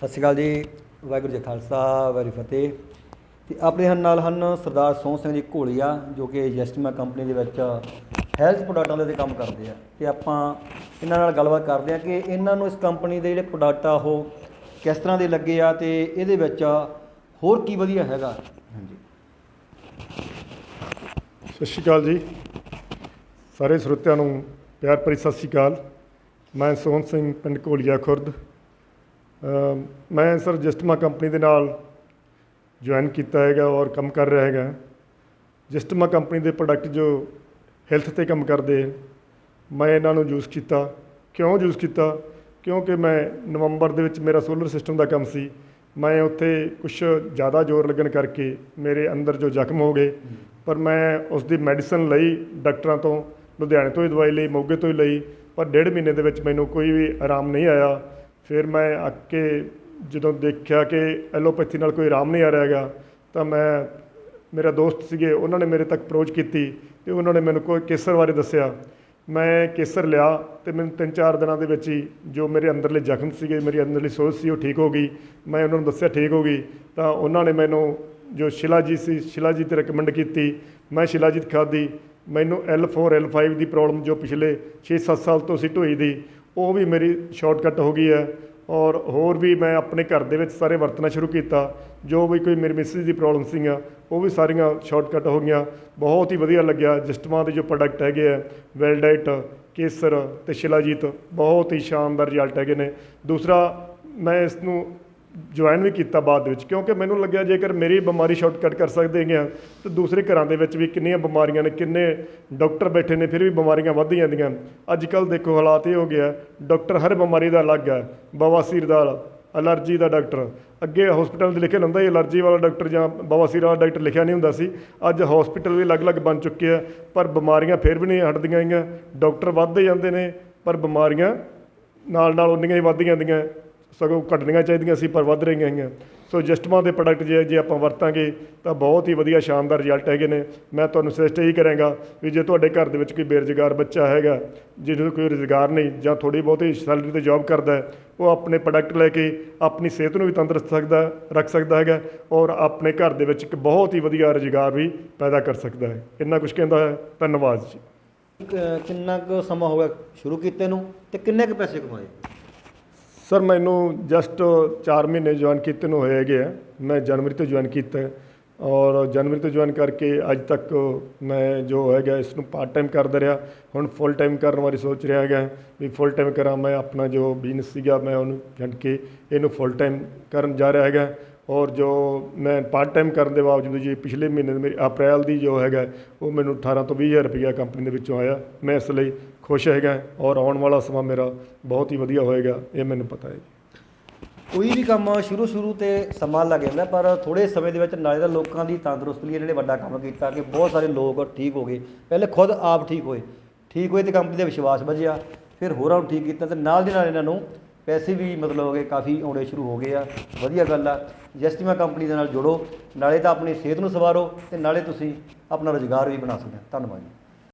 ਸਤਿ ਸ਼੍ਰੀ ਅਕਾਲ ਜੀ, ਵਾਹਿਗੁਰੂ ਜੀ ਖਾਲਸਾ, ਵਾਹਿਗੁਰੂ ਫਤਿਹ। ਤੇ ਆਪਣੇ ਹਨ ਨਾਲ ਹਨ ਸਰਦਾਰ ਸੋਹਣ ਸਿੰਘ ਜੀ ਘੋਲੀਆ, ਜੋ ਕਿ ਜਸਟਮਾ ਕੰਪਨੀ ਦੇ ਵਿੱਚ ਹੈਲਥ ਪ੍ਰੋਡਕਟਾਂ ਦੇ ਉੱਤੇ ਕੰਮ ਕਰਦੇ ਆ। ਤੇ ਆਪਾਂ ਇਹਨਾਂ ਨਾਲ ਗੱਲਬਾਤ ਕਰਦੇ ਆ ਕਿ ਇਹਨਾਂ ਨੂੰ ਇਸ ਕੰਪਨੀ ਦੇ ਜਿਹੜੇ ਪ੍ਰੋਡਕਟ ਆ, ਉਹ ਕਿਸ ਤਰ੍ਹਾਂ ਦੇ ਲੱਗੇ ਆ ਤੇ ਇਹਦੇ ਵਿੱਚ ਹੋਰ ਕੀ ਵਧੀਆ ਹੈਗਾ? ਹਾਂਜੀ। ਸਤਿ ਸ਼੍ਰੀ ਅਕਾਲ ਜੀ। ਸਾਰੇ ਸਰੋਤਿਆਂ ਨੂੰ ਪਿਆਰ ਭਰੀ ਸਤਿ ਸ਼੍ਰੀ ਅਕਾਲ। ਮੈਂ ਸੋਹਣ ਸਿੰਘ, ਪਿੰਡ ਘੋਲੀਆ, ਖੁਰਦ। ਮੈਂ ਸਰ ਜਸਟਮਾ ਕੰਪਨੀ ਦੇ ਨਾਲ ਜੁਆਇਨ ਕੀਤਾ ਹੈਗਾ ਔਰ ਕੰਮ ਕਰ ਰਿਹਾ ਹੈਗਾ। ਜਸਟਮਾ ਕੰਪਨੀ ਦੇ ਪ੍ਰੋਡਕਟ ਜੋ ਹੈਲਥ ਤੇ ਕੰਮ ਕਰਦੇ ਮੈਂ ਇਹਨਾਂ ਨੂੰ ਯੂਜ਼ ਕੀਤਾ। ਕਿਉਂ ਯੂਜ਼ ਕੀਤਾ? ਕਿਉਂਕਿ ਮੈਂ ਨਵੰਬਰ ਦੇ ਵਿੱਚ ਮੇਰਾ ਸੋਲਰ ਸਿਸਟਮ ਦਾ ਕੰਮ ਸੀ। ਮੈਂ ਉੱਥੇ ਕੁਝ ਜ਼ਿਆਦਾ ਜ਼ੋਰ ਲੱਗਣ ਕਰਕੇ ਮੇਰੇ ਅੰਦਰ ਜੋ ਜ਼ਖਮ ਹੋ ਗਏ, ਪਰ ਮੈਂ ਉਸ ਦੀ ਮੈਡੀਸਨ ਲਈ ਡਾਕਟਰਾਂ ਤੋਂ, ਲੁਧਿਆਣੇ ਤੋਂ ਹੀ ਦਵਾਈ ਲਈ, ਮੋਗੇ ਤੋਂ ਹੀ ਲਈ, ਪਰ ਡੇਢ ਮਹੀਨੇ ਦੇ ਵਿੱਚ ਮੈਨੂੰ ਕੋਈ ਵੀ ਆਰਾਮ ਨਹੀਂ ਆਇਆ। ਫਿਰ ਮੈਂ ਆ ਕੇ ਜਦੋਂ ਦੇਖਿਆ ਕਿ ਐਲੋਪੈਥੀ ਨਾਲ ਕੋਈ ਆਰਾਮ ਨਹੀਂ ਆ ਰਿਹਾ ਹੈਗਾ, ਤਾਂ ਮੈਂ, ਮੇਰਾ ਦੋਸਤ ਸੀਗੇ, ਉਹਨਾਂ ਨੇ ਮੇਰੇ ਤੱਕ ਅਪਰੋਚ ਕੀਤੀ ਤੇ ਉਹਨਾਂ ਨੇ ਮੈਨੂੰ ਕੋਈ ਕੇਸਰ ਬਾਰੇ ਦੱਸਿਆ। ਮੈਂ ਕੇਸਰ ਲਿਆ ਤੇ ਮੈਨੂੰ ਤਿੰਨ ਚਾਰ ਦਿਨਾਂ ਦੇ ਵਿੱਚ ਹੀ ਜੋ ਮੇਰੇ ਅੰਦਰਲੇ ਜ਼ਖਮ ਸੀਗੇ, ਮੇਰੀ ਅੰਦਰਲੀ ਸੋਚ ਸੀ, ਉਹ ਠੀਕ ਹੋ ਗਈ। ਮੈਂ ਉਹਨਾਂ ਨੂੰ ਦੱਸਿਆ ਠੀਕ ਹੋ ਗਈ, ਤਾਂ ਉਹਨਾਂ ਨੇ ਮੈਨੂੰ ਜੋ ਸ਼ਿਲਾਜੀਤ ਸੀ, ਸ਼ਿਲਾਜੀਤ ਰეკਮੈਂਡ ਕੀਤੀ। ਮੈਂ ਸ਼ਿਲਾਜੀਤ ਖਾਦੀ ਮੈਨੂੰ L4 L5 ਦੀ ਪ੍ਰੋਬਲਮ ਜੋ ਪਿਛਲੇ 6-7 ਸਾਲ ਤੋਂ ਸੀ ਢੋਈ ਦੀ ਉਹ ਵੀ ਮੇਰੀ ਸ਼ਾਰਟਕਟ ਹੋ ਗਈ ਹੈ ਔਰ ਹੋਰ ਵੀ ਮੈਂ ਆਪਣੇ ਘਰ ਦੇ ਵਿੱਚ ਸਾਰੇ ਵਰਤਣਾ ਸ਼ੁਰੂ ਕੀਤਾ। ਜੋ ਵੀ ਕੋਈ ਮੇਰੀ ਮਿਸਿਸ ਦੀ ਪ੍ਰੋਬਲਮ ਸੀਗੀਆਂ, ਉਹ ਵੀ ਸਾਰੀਆਂ ਸ਼ਾਰਟਕਟ ਹੋ ਗਈਆਂ। ਬਹੁਤ ਹੀ ਵਧੀਆ ਲੱਗਿਆ। ਜਸਟਮਾ ਦੇ ਜੋ ਪ੍ਰੋਡਕਟ ਹੈਗੇ ਆ ਵੈਲਡਾਈਟ ਕੇਸਰ ਤੇ ਸ਼ਿਲਾਜੀਤ, ਬਹੁਤ ਹੀ ਸ਼ਾਨਦਾਰ ਰਿਜ਼ਲਟ ਹੈਗੇ ਨੇ। ਦੂਸਰਾ, ਮੈਂ ਇਸ ਨੂੰ ਜੁਆਇਨ ਵੀ ਕੀਤਾ ਬਾਅਦ ਦੇ ਵਿੱਚ, ਕਿਉਂਕਿ ਮੈਨੂੰ ਲੱਗਿਆ ਜੇਕਰ ਮੇਰੀ ਬਿਮਾਰੀ ਸ਼ਾਰਟਕਟ ਕਰ ਸਕਦੇ ਹੈਗੇ ਆ ਤੇ ਦੂਸਰੇ ਘਰਾਂ ਦੇ ਵਿੱਚ ਵੀ ਕਿੰਨੀਆਂ ਬਿਮਾਰੀਆਂ ਨੇ, ਕਿੰਨੇ ਡਾਕਟਰ ਬੈਠੇ ਨੇ, ਫਿਰ ਵੀ ਬਿਮਾਰੀਆਂ ਵੱਧ ਜਾਂਦੀਆਂ। ਅੱਜ ਕੱਲ੍ਹ ਦੇਖੋ ਹਾਲਾਤ ਇਹ ਹੋ ਗਿਆ ਡਾਕਟਰ ਹਰ ਬਿਮਾਰੀ ਦਾ ਅਲੱਗ ਹੈ ਬਵਾਸੀਰ ਦਾ ਅਲਰਜੀ ਦਾ ਡਾਕਟਰ। ਅੱਗੇ ਹਸਪੀਟਲ ਦੇ ਲਿਖਿਆ ਹੁੰਦਾ ਸੀ ਅਲਰਜੀ ਵਾਲਾ ਡਾਕਟਰ ਜਾਂ ਬਵਾਸੀਰ ਵਾਲਾ ਡਾਕਟਰ ਲਿਖਿਆ ਨਹੀਂ ਹੁੰਦਾ ਸੀ। ਅੱਜ ਹਸਪੀਟਲ ਵੀ ਅਲੱਗ-ਅਲੱਗ ਬਣ ਚੁੱਕੇ ਆ, ਪਰ ਬਿਮਾਰੀਆਂ ਫਿਰ ਵੀ ਨਹੀਂ ਹਟਦੀਆਂ ਹੈਗੀਆਂ ਡਾਕਟਰ ਵੱਧਦੇ ਜਾਂਦੇ ਨੇ, ਪਰ ਬਿਮਾਰੀਆਂ ਨਾਲ ਨਾਲ ਉਨੀਆਂ ਹੀ ਵੱਧ ਜਾਂਦੀਆਂ। ਸਗੋਂ ਘਟਣੀਆਂ ਚਾਹੀਦੀਆਂ ਸੀ, ਪਰ ਵੱਧ ਰਹੀਆਂ ਹੈਗੀਆਂ ਸੋ ਜਸਟਮਾ ਦੇ ਪ੍ਰੋਡਕਟ ਜੇ ਜੇ ਆਪਾਂ ਵਰਤਾਂਗੇ, ਤਾਂ ਬਹੁਤ ਹੀ ਵਧੀਆ ਸ਼ਾਨਦਾਰ ਰਿਜ਼ਲਟ ਹੈਗੇ ਨੇ। ਮੈਂ ਤੁਹਾਨੂੰ ਸੁਜੈਸਟ ਇਹੀ ਕਰਾਂਗਾ ਵੀ ਜੇ ਤੁਹਾਡੇ ਘਰ ਦੇ ਵਿੱਚ ਕੋਈ ਬੇਰੁਜ਼ਗਾਰ ਬੱਚਾ ਹੈਗਾ, ਜਿਹਨੂੰ ਕੋਈ ਰੁਜ਼ਗਾਰ ਨਹੀਂ, ਜਾਂ ਥੋੜੀ ਬਹੁਤੀ ਸੈਲਰੀ ਤੇ ਜੌਬ ਕਰਦਾ ਉਹ ਆਪਣੇ ਪ੍ਰੋਡਕਟ ਲੈ ਕੇ ਆਪਣੀ ਸਿਹਤ ਨੂੰ ਵੀ ਤੰਦਰੁਸਤ ਸਕਦਾ, ਰੱਖ ਸਕਦਾ ਹੈਗਾ ਔਰ ਆਪਣੇ ਘਰ ਦੇ ਵਿੱਚ ਇੱਕ ਬਹੁਤ ਹੀ ਵਧੀਆ ਰੁਜ਼ਗਾਰ ਵੀ ਪੈਦਾ ਕਰ ਸਕਦਾ ਹੈ। ਇੰਨਾ ਕੁਝ ਕਹਿੰਦਾ ਹੈ ਧੰਨਵਾਦ ਜੀ। ਕਿੰਨਾ ਕੁ ਸਮਾਂ ਹੋ ਗਿਆ ਸ਼ੁਰੂ ਕੀਤੇ ਨੂੰ ਤੇ ਕਿੰਨੇ ਕੁ ਪੈਸੇ ਕਮਾਏ? ਸਰ, ਮੈਨੂੰ ਜਸਟ 4 ਮਹੀਨੇ ਜੁਆਇਨ ਕੀਤੇ ਨੂੰ ਹੋਏ ਹੈਗੇ ਆ। ਮੈਂ ਜਨਵਰੀ ਤੋਂ ਜੁਆਇਨ ਕੀਤਾ ਹੈ ਔਰ ਜਨਵਰੀ ਤੋਂ ਜੁਆਇਨ ਕਰਕੇ ਅੱਜ ਤੱਕ ਮੈਂ ਜੋ ਹੈਗਾ ਇਸ ਨੂੰ ਪਾਰਟ ਟਾਈਮ ਕਰਦਾ ਰਿਹਾ। ਹੁਣ ਫੁੱਲ ਟਾਈਮ ਕਰਨ ਬਾਰੇ ਸੋਚ ਰਿਹਾ ਹੈਗਾ ਵੀ ਫੁੱਲ ਟਾਈਮ ਕਰਾਂ, ਮੈਂ ਆਪਣਾ ਜੋ ਬਿਜ਼ਨਸ ਸੀਗਾ, ਮੈਂ ਉਹਨੂੰ ਛੱਡ ਕੇ ਇਹਨੂੰ ਫੁੱਲ ਟਾਈਮ ਕਰਨ ਜਾ ਰਿਹਾ ਹੈਗਾ। ਔਰ ਜੋ ਮੈਂ ਪਾਰਟ ਟਾਈਮ ਕਰਨ ਦੇ ਬਾਵਜੂਦ ਜੀ, ਪਿਛਲੇ ਮਹੀਨੇ ਮੇਰੀ ਅਪ੍ਰੈਲ ਦੀ ਜੋ ਹੈਗਾ, ਉਹ ਮੈਨੂੰ 18 ਤੋਂ 20000 ਰੁਪਇਆ ਕੰਪਨੀ ਦੇ ਵਿੱਚੋਂ ਆਇਆ। ਮੈਂ ਇਸ ਲਈ ਖੁਸ਼ ਹੈਗਾ ਔਰ ਆਉਣ ਵਾਲਾ ਸਮਾਂ ਮੇਰਾ ਬਹੁਤ ਹੀ ਵਧੀਆ ਹੋਏਗਾ, ਇਹ ਮੈਨੂੰ ਪਤਾ ਹੈ ਕੋਈ ਵੀ ਕੰਮ ਸ਼ੁਰੂ ਸ਼ੁਰੂ ਤੇ ਸਮਾਂ ਲੱਗ ਜਾਂਦਾ, ਪਰ ਥੋੜੇ ਸਮੇਂ ਦੇ ਵਿੱਚ ਨਾਲੇ ਤਾਂ ਲੋਕਾਂ ਦੀ ਤੰਦਰੁਸਤੀ ਲਈ ਇਹਨਾਂ ਨੇ ਵੱਡਾ ਕੰਮ ਕੀਤਾ ਕਿ ਬਹੁਤ ਸਾਰੇ ਲੋਕ ਠੀਕ ਹੋ ਗਏ। ਪਹਿਲੇ ਖੁਦ ਆਪ ਠੀਕ ਹੋਏ ਠੀਕ ਹੋਏ ਤੇ ਕੰਪਨੀ ਦਾ ਵਿਸ਼ਵਾਸ ਵਧਿਆ ਫਿਰ ਹੋਰਾਂ ਨੂੰ ਠੀਕ ਕੀਤਾ ਤੇ ਨਾਲ ਦੀ ਨਾਲ ਇਹਨਾਂ ਨੂੰ ਪੈਸੇ ਵੀ ਮਤਲਬ ਹੋ ਗਏ, ਕਾਫੀ ਆਉਣੇ ਸ਼ੁਰੂ ਹੋ ਗਏ ਆ। ਵਧੀਆ ਗੱਲ ਆ, ਜਸਟੀਮਾ ਕੰਪਨੀ ਦੇ ਨਾਲ ਜੁੜੋ, ਨਾਲੇ ਤਾਂ ਆਪਣੀ ਸਿਹਤ ਨੂੰ ਸਵਾਰੋ ਤੇ ਨਾਲੇ ਤੁਸੀਂ ਆਪਣਾ ਰੁਜ਼ਗਾਰ ਵੀ ਬਣਾ ਸਕਦੇ ਹੋ। ਧੰਨਵਾਦ ਜੀ।